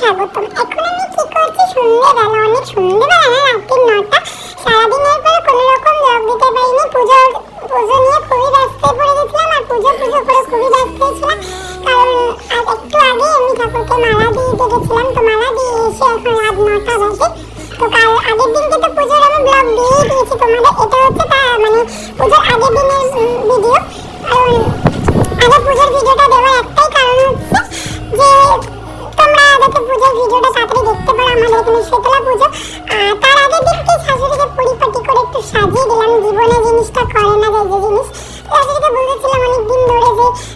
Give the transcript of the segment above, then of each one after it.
স্বাগতম। এখন আমি কি করছি? সন্ধ্যেবেলা অনেক সন্ধ্যেবেলা না, রাত্রির নটা। সারাদিনের পরে কোনো রকম লগ দিতে পারিনি। পুজো পুজো নিয়ে খুবই ব্যস্ত পড়ে গেছিলাম আর পুজো পুজো করে খুবই ব্যস্ত ছিলাম। কারণ আজ একটু আগে আমি ঠাকুরকে মালা দিয়ে দিতে গেছিলাম। তো মালা দিয়ে এসে এখন রাত নটা বাজে। তো কাল আগের দিনকে তো পুজোর আমি ব্লগ দিয়েই দিয়েছি। তোমাদের এটা হচ্ছে মানে পুজোর আগের দিনের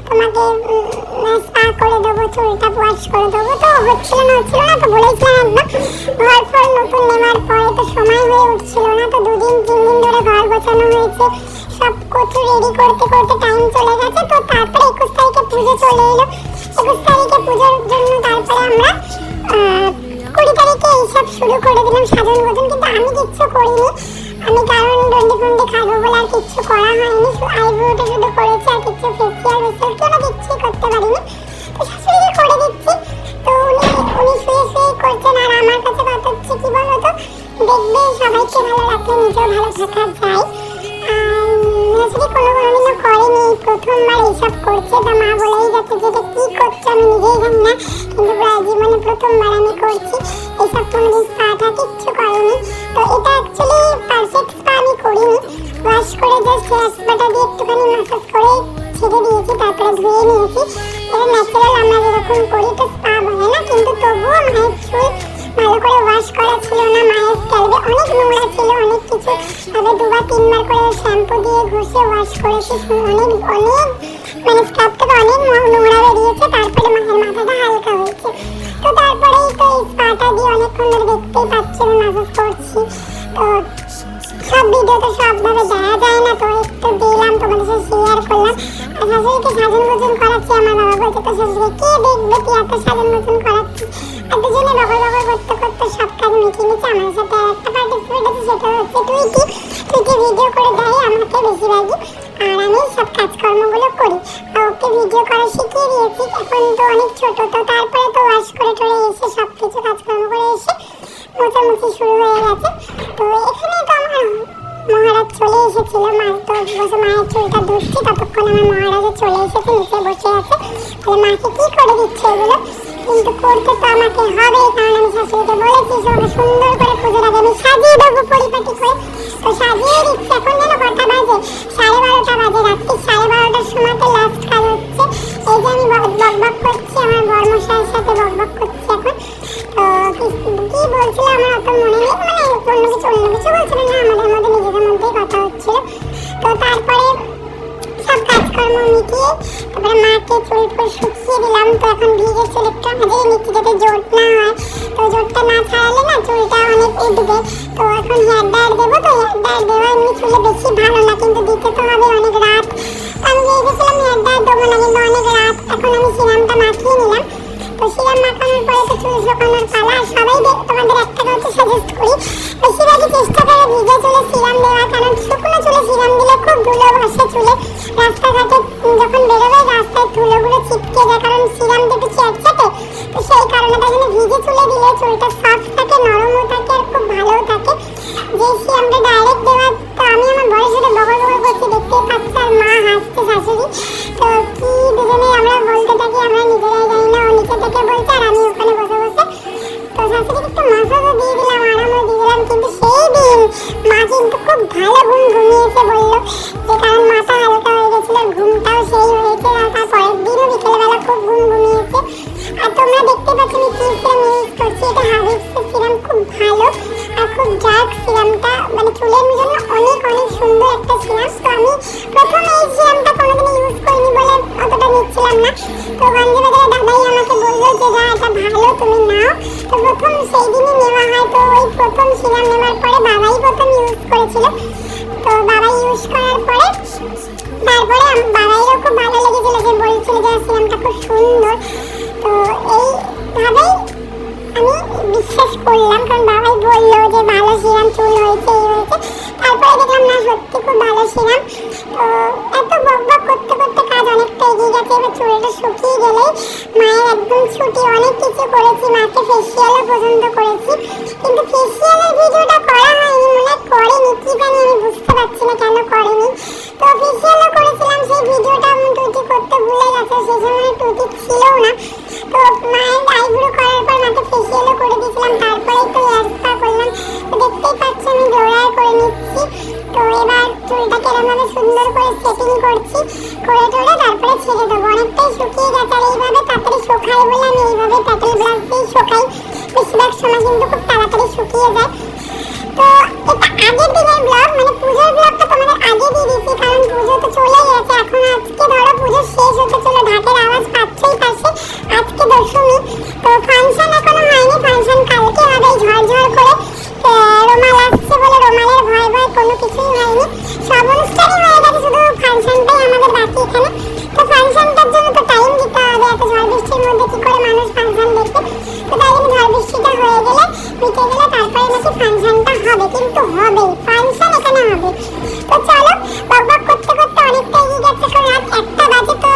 তোমাকে স্পা করে দেবো, চুলটা ওয়াশ করে দেবো। তো হচ্ছিল না হচ্ছিল না, তো বলেছিলাম একদম ঘর ফর নতুন নেওয়ার পরে তো সময় হয়ে উঠছিল না, তো দুদিন তিন দিন ধরে ঘর গোছানো হয়েছে। সব কিছু রেডি করতে করতে টাইম চলে গেছে, তো তারপরে একুশ তারিখে পুজো চলে এলো। একুশ তারিখে পুজোর জন্য তারপরে আমরা কুড়ি তারিখে এইসব শুরু করে দিলাম সাজন গোজন, কিন্তু আমি কিচ্ছু করিনি। আমি কারণ ডন্ডি ফন্ডি খাব বলে আর কিচ্ছু করা হয়নি আইব্রোটা শুধু করেছি, আর কিচ্ছু প্রথমবার এইসব করছে, তো মা বলেই যাচ্ছে যে এটা কি করছ? আমি নিজেই জানি না, কিন্তু জীবনে প্রথমবার আমি করছি। এইসব কোনোদিন স্পাটা কিচ্ছু করেনি। তো এটা অ্যাকচুয়ালি পারফেক্ট স্পা আমি করিনি। ওয়াশ করে জাস্ট হেয়ার স্পাটা দিয়ে একটুখানি ম্যাসাজ করে ছেড়ে দিয়েছি, তারপরে ধুয়ে নিয়েছি। এটা ন্যাচারাল আমরা যেরকম করি তো স্পা বলে না, কিন্তু তবুও মায়ের চুল ভালো করে ওয়াশ করা ছিল না, মায়ের স্ক্যাল্পে অনেক নোংরা ছিল তবে দুবার তিনবার করে শ্যাম্পু দিয়ে ঘষে ওয়াশ করেছি। অনেক অনেক মানে স্ক্যাল্প থেকে অনেক নোংরা বেরিয়েছে, তারপরে মায়ের মাথাটা হালকা হয়েছে। তো তারপরেই তো এই স্পাটা দিয়ে অনেকক্ষণ ধরে দেখতেই পাচ্ছি, আমি ম্যাসাজ করছি। তো সব ভিডিও তো সবভাবে দেওয়া যায় না, তো একটু দিলাম তোমাদের সাথে শেয়ার করলাম। আর শাশুড়িকে সাজন গোজন করাচ্ছি, আমার বাবা বলছে, তো শাশুড়ি কে দেখবে? তুই এত সাজন গোজন করাচ্ছিস? আর দুজনে বগল বগল করতে করতে সব কাজ মিটিয়ে নিচ্ছে, আমার সাথে একটা পার্টিসিপেট আছে, সেটা হচ্ছে তুই কি? তুই কি ভিডিও করে দেয়, আমাকে বেশিরভাগই। আর আমি সব কাজকর্মগুলো করি। আর ওকে ভিডিও করা শিখিয়ে দিয়েছি এখন তো অনেক ছোট, তো তারপরে তো ওয়াশ করে টরে এসে সব কিছু কাজকর্ম করে এসে মোছামুছি শুরু হয়ে গেছে। তো এখানে তো আমার মহারাজ চলে এসেছিল। মা তো বসে মায়ের চুলটা ধরছি ততক্ষণ আমার মহারাজও চলে এসেছে, নিচে বসে আছে। তাহলে মাকে কি করে দিচ্ছে এগুলো? কিন্তু করতে তো আমাকে হবে কারণ আমি শাশুড়িকে বলেছি সবাই সুন্দর করে আগে আমি সাজিয়ে দিচ্ছে এখন যেন কটা বাজে, সাড়ে বারোটা বাজে রাত্রি, সাড়ে বারোটার সময়তে লাস্ট কাজ হচ্ছে। এই যে আমি বকবক বক করছি, আমার বর্মশাইয়ের সাথে বক বক করছি এখন। তো কি বলছিল আমার অত মনে নেই মানে অন্য কিছু অন্য কিছু বলছিল না, আমাদের মধ্যে নিজেদের মধ্যেই কথা হচ্ছিল। তো তারপরে এখন ভিজে চুল একটু হাজিয়ে নিচ্ছি যাতে জোট এখন হেয়ার ড্রায়ার দেবো, তো হেয়ার ড্রায়ার ভালো না, কিন্তু দিতে তো আমি ভেবেছিলাম হেয়ার ড্রায়ার দেবো না আমি সিরামটা মাখিয়ে নিলাম। তো সিরাম মাখানোর পরে তো চুল শুকানোর পালা সবাই চেষ্টা করে ভিজে খুব ধুলো ভাসে চুলে। রাস্তাঘাটে যখন বেরোবে রাস্তায় ধুলোগুলো ছিটকে যায়, কারণ সিরাম দেবে চ্যাটচ্যাটে তো সেই কারণে তার জন্য ভিজে চুলে দিলে চুলটা সফট থাকে, নরমও থাকে আর খুব ভালোও থাকে। যে সিরামটা ডাইরেক্ট দেওয়া তো বাবা ইউজ করার পরে তারপরে বাবাইরও খুব ভালো লেগেছিল যে বলছিল যে সিরামটা খুব সুন্দর। তো এইভাবেই আমি বিশ্বাস করলাম, কারণ বাবাই বলল যে ভালো সিরাম চুল হয়েছে, এই হয়েছে। তারপরে দেখলাম, না, সত্যি খুব ভালো ছিলাম তো এত বক বক করতে করতে কাজ অনেকটা এগিয়ে গেছে, এবার চুলটা শুকিয়ে গেলেই মায়ের একদম ছুটি। অনেক কিছু করেছি, মাকে ফেসিয়ালও পর্যন্ত করেছি, কিন্তু ফেসিয়ালের ভিডিওটা করা হয়নি, মনে করেনি, কি জানি আমি বুঝতে পারছি না কেন করেনি? তো ফেসিয়ালও করেছিলাম সেই ভিডিওটা, আমি টুটি করতে ভুলে গেছে, সেই সময় টুটি ছিলও না। তো মায়ের আইব্রো করার পর মাকে ফেসিয়ালও করে দিয়েছিলাম, তারপরে একটু হেয়ার করলাম। তো দেখতেই পাচ্ছি আমি ডোরার করে নিচ্ছি। তো এবার চুলটাকে এরমভাবে সুন্দর করে সেটিং করছি, করে টোরে তারপরে ছেড়ে দেবো। অনেকটাই শুকিয়ে গেছে, আর এইভাবে তাড়াতাড়ি শুকাই বলে আমি এইভাবে প্যাটেল ব্লাশ দিয়েই শুকাই। বেশিরভাগ সময় কিন্তু খুব তাড়াতাড়ি শুকিয়ে যায়। তো এটা আগের দিনের তো এখন আজকে ধরো পুজো শেষ হতে চলো, ঢাকের আওয়াজ পাচ্ছেই পাশে আজকে দশমী, তো ফাংশন এখনও হয়নি ফাংশন কালকে হবে। এই ঝড় ঝড় করে রোমাল আসছে বলে রোমালের ভয় ভয় কোনো কিছুই হয়নি। সব অনুষ্ঠানই হয়ে গেছে, শুধু ফাংশনটাই আমাদের বাকি এখানে। তো ফাংশনটার জন্য তো টাইম দিতে হবে। এত ঝড় বৃষ্টির মধ্যে করে মানুষ ফাংশন দেখবে? তো তাই জন্য ঝড় বৃষ্টিটা হয়ে গেলে, মিটে গেলে তারপরে নাকি ফাংশনটা হবে। কিন্তু হবে ফাংশন এখানে হবে তো চলো বক বক করতে করতে অনেকটা এগিয়ে গেছে এখন রাত একটা বাজে তো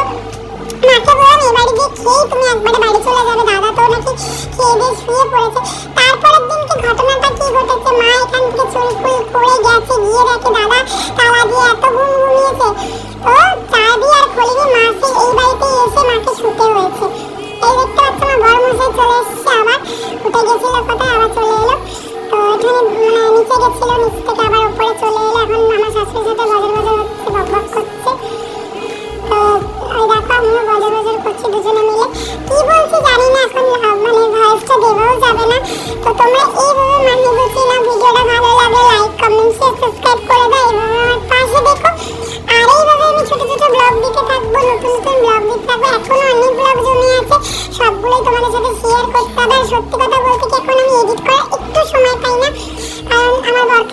মাকে বললাম, এ বাড়ি দিয়ে খেয়েই তুমি একবারে বাড়ি চলে যাবে। দাদা তো নাকি খেয়ে দিয়ে শুয়ে পড়েছে। তারপরের দিনকে ঘটনাটা কি ঘটেছে? মা এখান থেকে চুল ফুল পড়ে গেছে, গিয়ে দেখে দাদা তালা দিয়ে এত ঘুম ঘুমিয়েছে। তো চা দিয়ে আর খোলেনি মা সে এই বাড়িতে এসে মাকে শুতে হয়েছে। এই দেখতে পাচ্ছ না বড় মশাই চলে এসেছে আবার। উঠে গেছিল কোথায়? আবার চলে এলো। তো এখানে মানে নিচে গেছিল, নিচ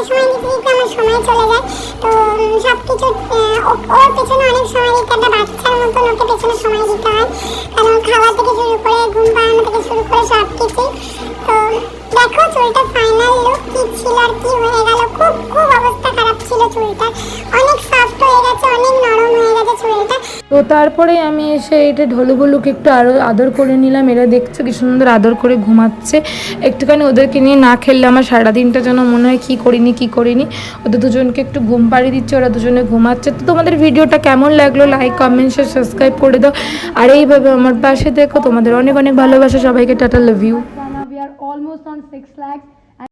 সময় দিতে দিতে আমার সময় চলে যায়। তো সব কিছু ওর পেছনে অনেক সময় দিতে একটা বাচ্চার মতন ওকে পেছনে সময় দিতে হয়। কারণ খাওয়া থেকে শুরু করে ঘুম পাড়ানো থেকে শুরু করে সব কিছুই তো, দেখো চুলটা ফাইনাল লুক কি ছিল আর কি হয়ে গেল। খুব খুব অবস্থা খারাপ ছিল চুলটা অনেক সফট হয়ে গেছে, অনেক তো তারপরে আমি এসে এটা ঢলুগুলুকে একটু আরও আদর করে নিলাম। এরা দেখছ কি সুন্দর আদর করে ঘুমাচ্ছে। একটুখানি ওদেরকে নিয়ে না খেললে আমার সারাদিনটা যেন মনে হয় কী করিনি কী করিনি। ওদের দুজনকে একটু ঘুম পাড়িয়ে দিচ্ছে, ওরা দুজনে ঘুমাচ্ছে। তো তোমাদের ভিডিওটা কেমন লাগল? লাইক কমেন্ট শেয়ার সাবস্ক্রাইব করে দাও। আর এইভাবে আমার পাশে দেখো। তোমাদের অনেক অনেক ভালোবাসা। সবাইকে tata love you almost on 6 lakhs